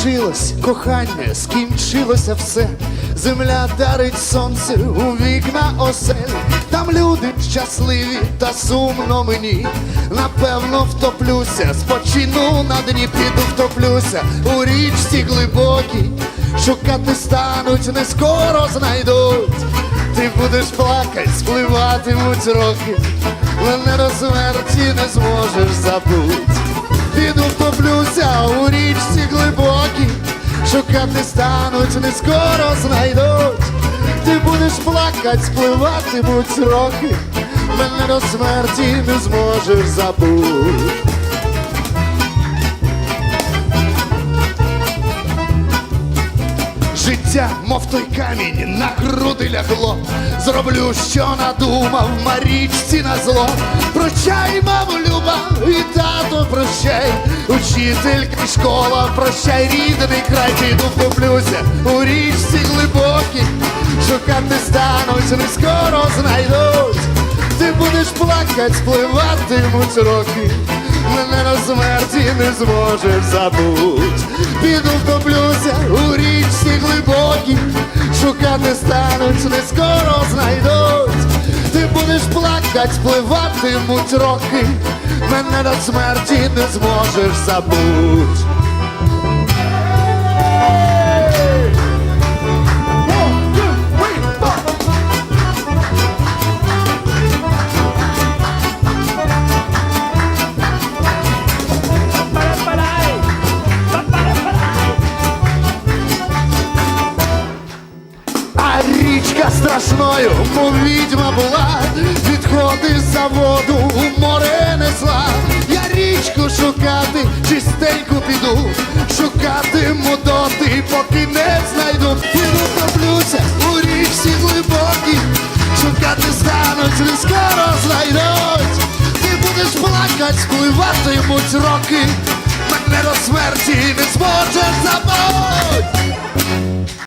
Скінчилось кохання, скінчилося все. Земля дарить сонце у вікна осель. Там люди щасливі та сумно мені. Напевно, втоплюся, спочину на дні піду втоплюся у річці глибокій. Шукати стануть, не скоро знайдуть. Ти будеш плакать, спливатимуть роки, мене до не зможеш забути. Піду втоплюся у річці шукати стануть, не скоро знайдуть. Ти будеш плакать, спливатимуть роки, мене до смерті не зможеш забути. Життя, мов той камінь, на груди лягло. Зроблю, що надумав, марічці на зло. Прощай, мамо, люба, і тато прощай. Учителька школа, прощай, рідний край, піду втоплюся у річці глибокій. Шукати стануть, не скоро знайдуть. Ти будеш плакать, спливатимуть роки. Мене на смерті не зможеш забуть. Шукати стануть, не скоро знайдуть. Ти будеш плакать, спливатимуть роки, мене до смерті не зможеш забуть. Річка страшною, мов відьма була, відходи з заводу у море несла. Я річку шукати, чистеньку піду, шукатиму доти, поки не знайду. Піду топлюся у річці глибокій, шукати стануть, скоро знайдуть. Ти будеш плакать, спливатимуть роки, мене до смерті не зможеш забудь.